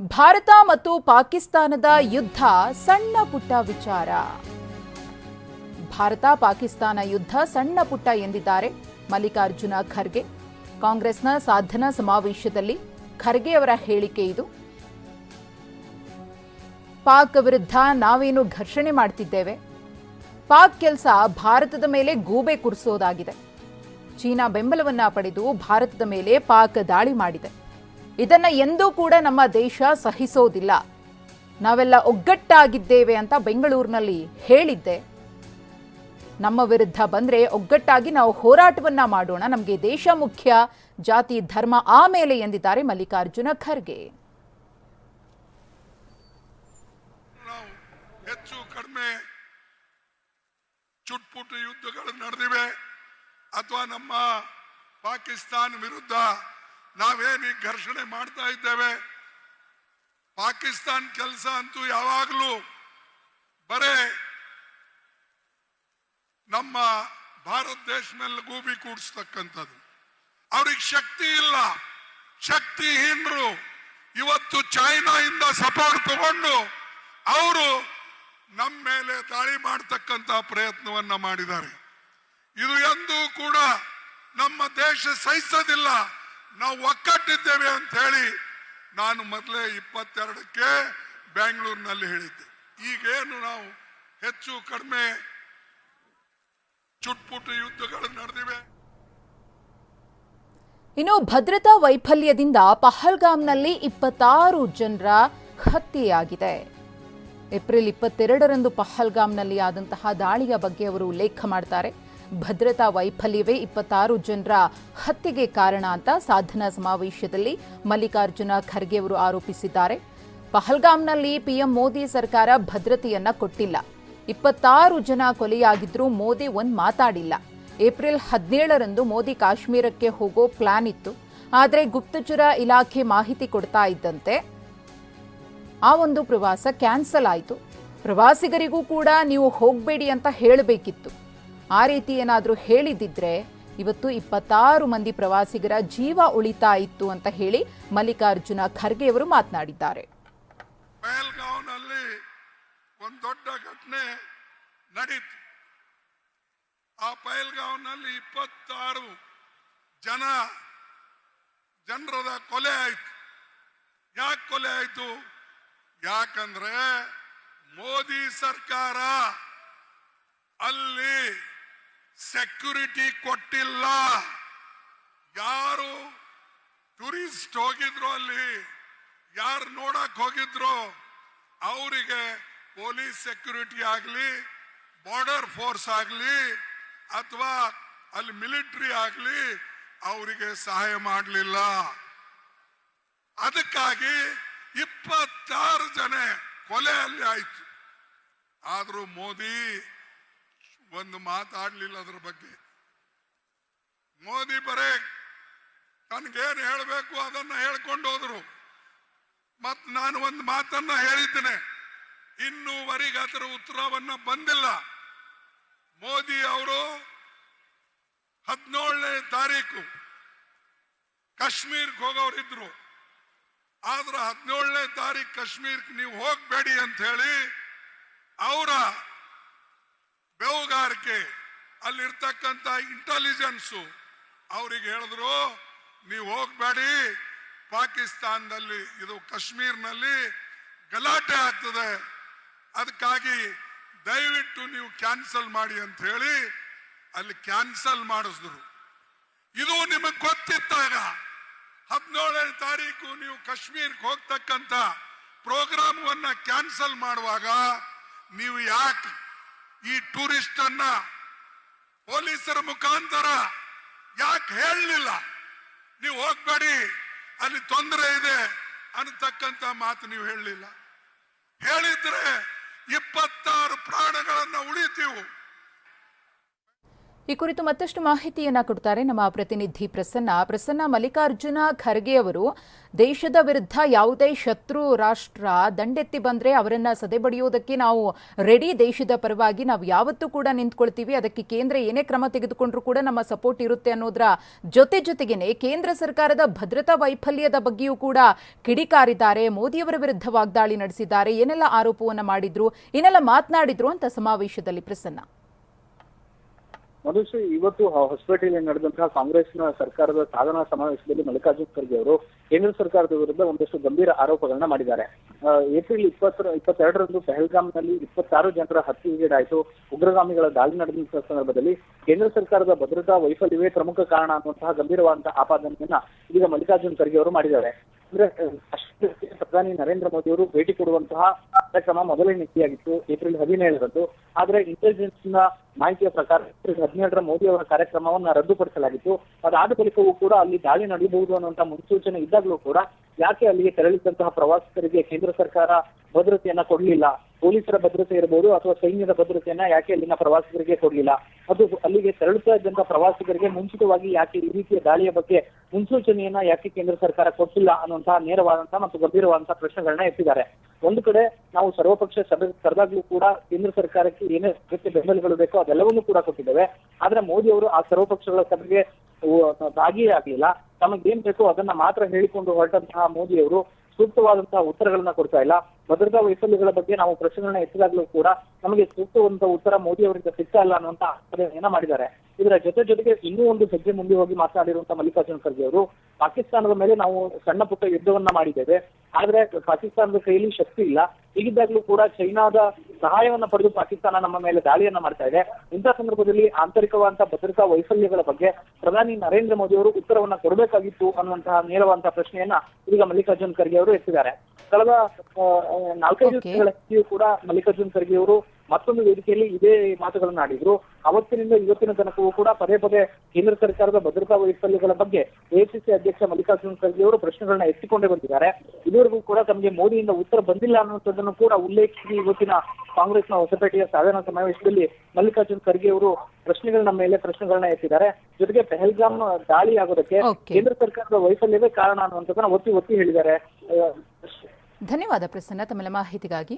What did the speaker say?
ಭಾರತ ಮತ್ತು ಪಾಕಿಸ್ತಾನದ ಯುದ್ಧ ಸಣ್ಣ ಪುಟ್ಟ ವಿಚಾರ. ಭಾರತ, ಪಾಕಿಸ್ತಾನ ಯುದ್ಧ ಸಣ್ಣ ಪುಟ್ಟ ಎಂದಿದ್ದಾರೆ ಮಲ್ಲಿಕಾರ್ಜುನ ಖರ್ಗೆ. ಕಾಂಗ್ರೆಸ್ನ ಸಾಧನಾ ಸಮಾವೇಶದಲ್ಲಿ ಖರ್ಗೆ ಅವರ ಹೇಳಿಕೆ ಇದು. ಪಾಕ್ ವಿರುದ್ಧ ನಾವೇನು ಘರ್ಷಣೆ ಮಾಡ್ತಿದ್ದೇವೆ? ಪಾಕ್ ಕೆಲಸ ಭಾರತದ ಮೇಲೆ ಗೂಬೆ ಕುರಿಸೋದಾಗಿದೆ. ಚೀನಾ ಬೆಂಬಲವನ್ನ ಪಡೆದು ಭಾರತದ ಮೇಲೆ ಪಾಕ್ ದಾಳಿ ಮಾಡಿದೆ. ಇದನ್ನ ಎಂದೂ ಕೂಡ ನಮ್ಮ ದೇಶ ಸಹಿಸೋದಿಲ್ಲ. ನಾವೆಲ್ಲ ಒಗ್ಗಟ್ಟಾಗಿದ್ದೇವೆ ಅಂತ ಬೆಂಗಳೂರಿನಲ್ಲಿ ಹೇಳಿದ್ದೆ. ನಮ್ಮ ವಿರುದ್ಧ ಬಂದ್ರೆ ಒಗ್ಗಟ್ಟಾಗಿ ನಾವು ಹೋರಾಟವನ್ನ ಮಾಡೋಣ. ನಮಗೆ ದೇಶ ಮುಖ್ಯ, ಜಾತಿ, ಧರ್ಮ ಆಮೇಲೆ ಎಂದಿದ್ದಾರೆ ಮಲ್ಲಿಕಾರ್ಜುನ ಖರ್ಗೆ. ಹೆಚ್ಚು ಕಡಿಮೆ ಚುಟ್ಪುಟ್ಟು ಯುದ್ಧಗಳು ನಡೆದಿವೆ. ಅಥವಾ ನಮ್ಮ ಪಾಕಿಸ್ತಾನ ವಿರುದ್ಧ ನಾವೇನು ಈ ಘರ್ಷಣೆ ಮಾಡ್ತಾ ಇದ್ದೇವೆ? ಪಾಕಿಸ್ತಾನ್ ಕೆಲಸ ಅಂತೂ ಯಾವಾಗಲೂ ಬರೇ ನಮ್ಮ ಭಾರತ ದೇಶ ಮೇಲೆ ಗೂಬಿ ಕೂಡಿಸ್ತಕ್ಕಂಥದ್ದು. ಅವ್ರಿಗೆ ಶಕ್ತಿ ಇಲ್ಲ. ಶಕ್ತಿಹೀನರು. ಇವತ್ತು ಚೈನಾಯಿಂದ ಸಪೋರ್ಟ್ ತಗೊಂಡು ಅವರು ನಮ್ಮ ಮೇಲೆ ದಾಳಿ ಮಾಡತಕ್ಕಂತ ಪ್ರಯತ್ನವನ್ನ ಮಾಡಿದ್ದಾರೆ. ಇದು ಎಂದೂ ಕೂಡ ನಮ್ಮ ದೇಶ ಸಹಿಸೋದಿಲ್ಲ. ನಾವು ಒಕ್ಕಟ್ಟಿದ್ದೇವೆ ಅಂತ ಹೇಳಿ ನಾನು ಮೊದಲೇ ಇಪ್ಪತ್ತೆರಡಕ್ಕೆ ಬೆಂಗಳೂರಿನಲ್ಲಿ ಹೇಳಿದ್ದೆ. ಈಗೇನು ನಾವು ಹೆಚ್ಚು ಕಡಿಮೆ ಚುಟ್ಪುಟ್ಟು ಯುದ್ಧಗಳು ನಡೆದಿವೆ. ಇನ್ನು ಭದ್ರತಾ ವೈಫಲ್ಯದಿಂದ ಪಹಲ್ಗಾಮ್ನಲ್ಲಿ ಇಪ್ಪತ್ತಾರು ಜನರ ಹತ್ಯೆಯಾಗಿದೆ. ಏಪ್ರಿಲ್ ಇಪ್ಪತ್ತೆರಡರಂದು ಪಹಲ್ಗಾಮ್ನಲ್ಲಿ ಆದಂತಹ ದಾಳಿಯ ಬಗ್ಗೆ ಅವರು ಉಲ್ಲೇಖ ಮಾಡ್ತಾರೆ. ಭದ್ರತಾ ವೈಫಲ್ಯವೇ ಇಪ್ಪತ್ತಾರು ಜನರ ಹತ್ಯೆಗೆ ಕಾರಣ ಅಂತ ಸಾಧನಾ ಸಮಾವೇಶದಲ್ಲಿ ಮಲ್ಲಿಕಾರ್ಜುನ ಖರ್ಗೆ ಅವರು ಆರೋಪಿಸಿದ್ದಾರೆ. ಪಹಲ್ಗಾಮ್ನಲ್ಲಿ ಪಿಎಂ ಮೋದಿ ಸರ್ಕಾರ ಭದ್ರತೆಯನ್ನ ಕೊಟ್ಟಿಲ್ಲ. ಇಪ್ಪತ್ತಾರು ಜನ ಕೊಲೆಯಾಗಿದ್ರೂ ಮೋದಿ ಒಂದ್ ಮಾತಾಡಿಲ್ಲ. ಏಪ್ರಿಲ್ ಹದಿನೇಳರಂದು ಮೋದಿ ಕಾಶ್ಮೀರಕ್ಕೆ ಹೋಗೋ ಪ್ಲಾನ್ ಇತ್ತು. ಆದರೆ ಗುಪ್ತಚರ ಇಲಾಖೆ ಮಾಹಿತಿ ಕೊಡ್ತಾ ಇದ್ದಂತೆ ಆ ಒಂದು ಪ್ರವಾಸ ಕ್ಯಾನ್ಸಲ್ ಆಯಿತು. ಪ್ರವಾಸಿಗರಿಗೂ ಕೂಡ ನೀವು ಹೋಗಬೇಡಿ ಅಂತ ಹೇಳಬೇಕಿತ್ತು. ಆ ರೀತಿ ಏನಾದರೂ ಹೇಳಿದ್ದಿದ್ರೆ ಇವತ್ತು ಇಪ್ಪತ್ತಾರು ಮಂದಿ ಪ್ರವಾಸಿಗರ ಜೀವ ಉಳಿತಾ ಇತ್ತು ಅಂತ ಹೇಳಿ ಮಲ್ಲಿಕಾರ್ಜುನ ಖರ್ಗೆ ಅವರು ಮಾತನಾಡಿದ್ದಾರೆ. ಒಂದು ದೊಡ್ಡ ಘಟನೆ ನಡೀತು. ಆ ಪಹಲ್ಗಾಂವ್ನಲ್ಲಿ ಇಪ್ಪತ್ತಾರು ಜನ ಜನರದ ಕೊಲೆ ಆಯ್ತು. ಯಾಕೆ ಕೊಲೆ ಆಯ್ತು? ಯಾಕಂದ್ರೆ ಮೋದಿ ಸರ್ಕಾರ ಅಲ್ಲಿ ಸೆಕ್ಯೂರಿಟಿ ಕೊಟ್ಟಿಲ್ಲ. ಯಾರು ಟೂರಿಸ್ಟ್ ಹೋಗಿದ್ರು ಅಲ್ಲಿ, ಯಾರು ನೋಡಕ್ ಹೋಗಿದ್ರು, ಅವರಿಗೆ ಪೊಲೀಸ್ ಸೆಕ್ಯೂರಿಟಿ ಆಗಲಿ, ಬಾರ್ಡರ್ ಫೋರ್ಸ್ ಆಗಲಿ, ಅಥವಾ ಅಲ್ಲಿ ಮಿಲಿಟರಿ ಆಗಲಿ, ಅವರಿಗೆ ಸಹಾಯ ಮಾಡಲಿಲ್ಲ. ಅದಕ್ಕಾಗಿ ಇಪ್ಪತ್ತಾರು ಜನ ಕೊಲೆ ಅಲ್ಲಿ ಆಯ್ತು. ಆದರೂ ಮೋದಿ ಒಂದು ಮಾತಾಡ್ಲಿಲ್ಲ ಅದ್ರ ಬಗ್ಗೆ. ಮೋದಿ ಬರೇ ನನಗೇನು ಹೇಳಬೇಕು ಅದನ್ನ ಹೇಳ್ಕೊಂಡು ಹೋದ್ರು. ಮತ್ ನಾನು ಒಂದು ಮಾತನ್ನ ಹೇಳಿದ್ದೇನೆ. ಇನ್ನೂವರೆಗೆ ಅದರ ಉತ್ತರವನ್ನ ಬಂದಿಲ್ಲ. ಮೋದಿ ಅವರು ಹದಿನೇಳನೇ ತಾರೀಕು ಕಾಶ್ಮೀರ್ಗೆ ಹೋಗೋರಿದ್ರು ಆದ್ರೆ ಹದಿನೇಳನೇ ತಾರೀಕು ಕಾಶ್ಮೀರ್ಗೆ ನೀವು ಹೋಗಬೇಡಿ ಅಂತ ಹೇಳಿ ಅವರ ಬೆವುಗಾರಿಕೆ ಅಲ್ಲಿರ್ತಕ್ಕಂಥ ಇಂಟೆಲಿಜೆನ್ಸು ಅವ್ರಿಗೆ ಹೇಳಿದ್ರು, ನೀವು ಹೋಗ್ಬೇಡಿ, ಪಾಕಿಸ್ತಾನದಲ್ಲಿ, ಇದು ಕಾಶ್ಮೀರ್ನಲ್ಲಿ ಗಲಾಟೆ ಆಗ್ತದೆ. ಅದಕ್ಕಾಗಿ ದಯವಿಟ್ಟು ನೀವು ಕ್ಯಾನ್ಸಲ್ ಮಾಡಿ ಅಂತ ಹೇಳಿ ಅಲ್ಲಿ ಕ್ಯಾನ್ಸಲ್ ಮಾಡಿಸಿದ್ರು. ಇದು ನಿಮಗೆ ಗೊತ್ತಿತ್ತಾಗ ಹದಿನೇಳನೇ ತಾರೀಕು ನೀವು ಕಾಶ್ಮೀರ್ಗೆ ಹೋಗ್ತಕ್ಕಂಥ ಪ್ರೋಗ್ರಾಮವನ್ನ ಕ್ಯಾನ್ಸಲ್ ಮಾಡುವಾಗ ನೀವು ಯಾಕೆ ಈ ಟೂರಿಸ್ಟ್ ಅನ್ನ ಪೊಲೀಸರ ಮುಖಾಂತರ ಯಾಕೆ ಹೇಳಲಿಲ್ಲ? ನೀವು ಹೋಗ್ಬೇಡಿ, ಅಲ್ಲಿ ತೊಂದರೆ ಇದೆ ಅನ್ನತಕ್ಕಂತ ಮಾತು ನೀವು ಹೇಳಲಿಲ್ಲ. ಹೇಳಿದ್ರೆ ಇಪ್ಪತ್ತಾರು ಪ್ರಾಣಗಳನ್ನ ಉಳಿತೀವು. ಈ ಕುರಿತು ಮತ್ತಷ್ಟು ಮಾಹಿತಿಯನ್ನ ಕೊಡ್ತಾರೆ ನಮ್ಮ ಪ್ರತಿನಿಧಿ ಪ್ರಸನ್ನ. ಪ್ರಸನ್ನ, ಮಲ್ಲಿಕಾರ್ಜುನ ಖರ್ಗೆ ಅವರು, ದೇಶದ ವಿರುದ್ಧ ಯಾವುದೇ ಶತ್ರು, ರಾಷ್ಟ್ರ ದಂಡೆತ್ತಿ ಬಂದ್ರೆ ಅವರನ್ನ ಸದೆಬಡಿಯೋದಕ್ಕೆ ನಾವು ರೆಡಿ ದೇಶದ ಪರವಾಗಿ ನಾವು ಯಾವತ್ತೂ ಕೂಡ ನಿಂತ್ಕೊಳ್ತೀವಿ. ಅದಕ್ಕೆ ಕೇಂದ್ರ ಏನೇ ಕ್ರಮ ತೆಗೆದುಕೊಂಡ್ರೂ ಕೂಡ ನಮ್ಮ ಸಪೋರ್ಟ್ ಇರುತ್ತೆ ಅನ್ನೋದ್ರ ಜೊತೆ ಜೊತೆಗೇನೆ ಕೇಂದ್ರ ಸರ್ಕಾರದ ಭದ್ರತಾ ವೈಫಲ್ಯದ ಬಗ್ಗೆಯೂ ಕೂಡ ಕಿಡಿಕಾರಿದ್ದಾರೆ. ಮೋದಿಯವರ ವಿರುದ್ಧ ವಾಗ್ದಾಳಿ ನಡೆಸಿದ್ದಾರೆ. ಏನೆಲ್ಲ ಆರೋಪವನ್ನ ಮಾಡಿದ್ರು, ಏನೆಲ್ಲ ಮಾತನಾಡಿದ್ರು ಅಂತ ಸಮಾವೇಶದಲ್ಲಿ ಪ್ರಸನ್ನ. ಮಧುಶ್ರೀ ಇವತ್ತು ಹೊಸಪೇಟೆಯಲ್ಲಿ ನಡೆದಂತಹ ಕಾಂಗ್ರೆಸ್ನ ಸರ್ಕಾರದ ಸಾಧನಾ ಸಮಾವೇಶದಲ್ಲಿ ಮಲ್ಲಿಕಾರ್ಜುನ್ ಖರ್ಗೆ ಅವರು ಕೇಂದ್ರ ಸರ್ಕಾರದ ವಿರುದ್ಧ ಒಂದಷ್ಟು ಗಂಭೀರ ಆರೋಪಗಳನ್ನ ಮಾಡಿದ್ದಾರೆ. ಏಪ್ರಿಲ್ ಇಪ್ಪತ್ತರ, ಇಪ್ಪತ್ತೆರಡರಂದು ಪಹಲ್ಗಾಮ್ನಲ್ಲಿ ಇಪ್ಪತ್ತಾರು ಜನರ ಹತ್ಯೆಗೀಡಾಯಿತು ಉಗ್ರಗಾಮಿಗಳ ದಾಳಿ ನಡೆದಂತಹ ಸಂದರ್ಭದಲ್ಲಿ ಕೇಂದ್ರ ಸರ್ಕಾರದ ಭದ್ರತಾ ವೈಫಲ್ಯವೇ ಪ್ರಮುಖ ಕಾರಣ ಅನ್ನುವಂತಹ ಗಂಭೀರವಾದಂತಹ ಆಪಾದನೆಯನ್ನ ಈಗ ಮಲ್ಲಿಕಾರ್ಜುನ ಖರ್ಗೆ ಅವರು ಮಾಡಿದ್ದಾರೆ. ಅಂದ್ರೆ ರಾಷ್ಟ್ರಪತಿ ಪ್ರಧಾನಿ ನರೇಂದ್ರ ಮೋದಿ ಅವರು ಭೇಟಿ ಕೊಡುವಂತಹ ಕಾರ್ಯಕ್ರಮ ಮೊದಲೇ ನಿಗದಿಯಾಗಿತ್ತು ಏಪ್ರಿಲ್ ಹದಿನೇಳರಂದು. ಆದ್ರೆ ಇಂಟೆಲಿಜೆನ್ಸ್ನ ಮಾಹಿತಿಯ ಪ್ರಕಾರ ಏಪ್ರಿಲ್ ಹದಿನೇಳರ ಮೋದಿ ಅವರ ಕಾರ್ಯಕ್ರಮವನ್ನ ರದ್ದುಪಡಿಸಲಾಗಿತ್ತು. ಅದಾದ ಬಳಿಕವೂ ಕೂಡ ಅಲ್ಲಿ ದಾಳಿ ನಡೆಯಬಹುದು ಅನ್ನುವಂತ ಮುನ್ಸೂಚನೆ ಇದ್ದಾಗಲೂ ಕೂಡ ಯಾಕೆ ಅಲ್ಲಿಗೆ ತೆರಳಿದಂತಹ ಪ್ರವಾಸಿಗರಿಗೆ ಕೇಂದ್ರ ಸರ್ಕಾರ ಭದ್ರತೆಯನ್ನ ಕೊಡ್ಲಿಲ್ಲ. ಪೊಲೀಸರ ಭದ್ರತೆ ಇರಬಹುದು ಅಥವಾ ಸೈನ್ಯದ ಭದ್ರತೆಯನ್ನ ಯಾಕೆ ಅಲ್ಲಿನ ಪ್ರವಾಸಿಗರಿಗೆ ಕೊಡ್ಲಿಲ್ಲ? ಅದು ಅಲ್ಲಿಗೆ ತೆರಳುತ್ತಾ ಇದ್ದಂತ ಪ್ರವಾಸಿಗರಿಗೆ ಮುಂಚಿತವಾಗಿ ಯಾಕೆ ಈ ರೀತಿಯ ದಾಳಿಯ ಬಗ್ಗೆ ಮುನ್ಸೂಚನೆಯನ್ನ ಯಾಕೆ ಕೇಂದ್ರ ಸರ್ಕಾರ ಕೊಟ್ಟಿಲ್ಲ ಅನ್ನುವಂತಹ ನೇರವಾದಂತಹ ಮತ್ತು ಗಂಭೀರವಾದಂತಹ ಪ್ರಶ್ನೆಗಳನ್ನ ಎತ್ತಿದ್ದಾರೆ. ಒಂದು ಕಡೆ ನಾವು ಸರ್ವಪಕ್ಷ ಸಭೆ ಕರೆದಾಗ್ಲೂ ಕೂಡ ಕೇಂದ್ರ ಸರ್ಕಾರಕ್ಕೆ ಏನೇ ಅಗತ್ಯ ಬೆಂಬಲಗಳು ಬೇಕೋ ಅದೆಲ್ಲವನ್ನೂ ಕೂಡ ಕೊಟ್ಟಿದ್ದೇವೆ. ಆದ್ರೆ ಮೋದಿ ಅವರು ಆ ಸರ್ವಪಕ್ಷಗಳ ಸಭೆಗೆ ಭಾಗಿಯೇ ಆಗ್ಲಿಲ್ಲ. ತಮಗೇನ್ ಬೇಕೋ ಅದನ್ನ ಮಾತ್ರ ಹೇಳಿಕೊಂಡು ಹೊರಟಂತಹ ಮೋದಿ ಅವರು ಸೂಕ್ತವಾದಂತಹ ಉತ್ತರಗಳನ್ನ ಕೊಡ್ತಾ ಇಲ್ಲ. ಭದ್ರತಾ ವೈಫಲ್ಯಗಳ ಬಗ್ಗೆ ನಾವು ಪ್ರಶ್ನೆಗಳನ್ನ ಎತ್ತಿದಾಗ್ಲೂ ಕೂಡ ನಮಗೆ ಸೂಕ್ತವಂತ ಉತ್ತರ ಮೋದಿ ಅವರಿಂದ ಸಿಗ್ತಾ ಇಲ್ಲ ಅನ್ನುವಂತ ಏನ ಮಾಡಿದ್ದಾರೆ. ಇದರ ಜೊತೆ ಜೊತೆಗೆ ಇನ್ನೂ ಒಂದು ಹೆಜ್ಜೆ ಮುಂದೆ ಹೋಗಿ ಮಾತನಾಡಿರುವಂತಹ ಮಲ್ಲಿಕಾರ್ಜುನ ಖರ್ಗೆ ಅವರು ಪಾಕಿಸ್ತಾನದ ಮೇಲೆ ನಾವು ಸಣ್ಣ ಪುಟ್ಟ ಯುದ್ಧವನ್ನ ಮಾಡಿದ್ದೇವೆ. ಆದ್ರೆ ಪಾಕಿಸ್ತಾನದ ಕೈಯಲ್ಲಿ ಶಕ್ತಿ ಇಲ್ಲ. ಹೀಗಿದ್ದಾಗ್ಲೂ ಕೂಡ ಚೈನಾದ ಸಹಾಯವನ್ನ ಪಡೆದು ಪಾಕಿಸ್ತಾನ ನಮ್ಮ ಮೇಲೆ ದಾಳಿಯನ್ನ ಮಾಡ್ತಾ ಇದೆ. ಇಂತಹ ಸಂದರ್ಭದಲ್ಲಿ ಆಂತರಿಕವಾದಂತಹ ಭದ್ರತಾ ವೈಫಲ್ಯಗಳ ಬಗ್ಗೆ ಪ್ರಧಾನಿ ನರೇಂದ್ರ ಮೋದಿ ಅವರು ಉತ್ತರವನ್ನ ಕೊಡಬೇಕಾಗಿತ್ತು ಅನ್ನುವಂತಹ ನೇರವಾದಂತಹ ಪ್ರಶ್ನೆಯನ್ನ ಈಗ ಮಲ್ಲಿಕಾರ್ಜುನ್ ಖರ್ಗೆ ಅವರು ಎತ್ತಿದ್ದಾರೆ. ಕಳೆದ ನಾಲ್ಕೈದು ತಿಂಗಳ ದಿವಸಗಳ ಕೂಡ ಮಲ್ಲಿಕಾರ್ಜುನ್ ಖರ್ಗೆ ಅವರು ಮತ್ತೊಂದು ವೇದಿಕೆಯಲ್ಲಿ ಇದೇ ಮಾತುಗಳನ್ನು ಆಡಿದ್ರು. ಅವತ್ತಿನಿಂದ ಇವತ್ತಿನ ತನಕವೂ ಕೂಡ ಪದೇ ಪದೇ ಕೇಂದ್ರ ಸರ್ಕಾರದ ಭದ್ರತಾ ವೈಫಲ್ಯಗಳ ಬಗ್ಗೆ ಎಐಸಿಸಿ ಅಧ್ಯಕ್ಷ ಮಲ್ಲಿಕಾರ್ಜುನ ಖರ್ಗೆ ಅವರು ಪ್ರಶ್ನೆಗಳನ್ನ ಎತ್ತಿಕೊಂಡೇ ಬಂದಿದ್ದಾರೆ. ಇದುವರೆಗೂ ಕೂಡ ತಮಗೆ ಮೋದಿಯಿಂದ ಉತ್ತರ ಬಂದಿಲ್ಲ ಅನ್ನುವಂಥದ್ದನ್ನು ಕೂಡ ಉಲ್ಲೇಖಿಸಿ ಇವತ್ತಿನ ಕಾಂಗ್ರೆಸ್ನ ಹೊಸಪೇಟೆಯ ಸಾಧನಾ ಸಮಾವೇಶದಲ್ಲಿ ಮಲ್ಲಿಕಾರ್ಜುನ ಖರ್ಗೆ ಅವರು ಪ್ರಶ್ನೆಗಳನ್ನ ಮೇಲೆ ಪ್ರಶ್ನೆಗಳನ್ನ ಎತ್ತಿದ್ದಾರೆ. ಜೊತೆಗೆ ಪೆಹಲ್ಗಾಮ್ ದಾಳಿ ಆಗೋದಕ್ಕೆ ಕೇಂದ್ರ ಸರ್ಕಾರದ ವೈಫಲ್ಯವೇ ಕಾರಣ ಅನ್ನುವಂಥದ್ದನ್ನ ಒತ್ತಿ ಒತ್ತಿ ಹೇಳಿದ್ದಾರೆ. ಧನ್ಯವಾದ ಪ್ರಸನ್ನ ತಮ್ಮೆಲ್ಲ ಮಾಹಿತಿಗಾಗಿ.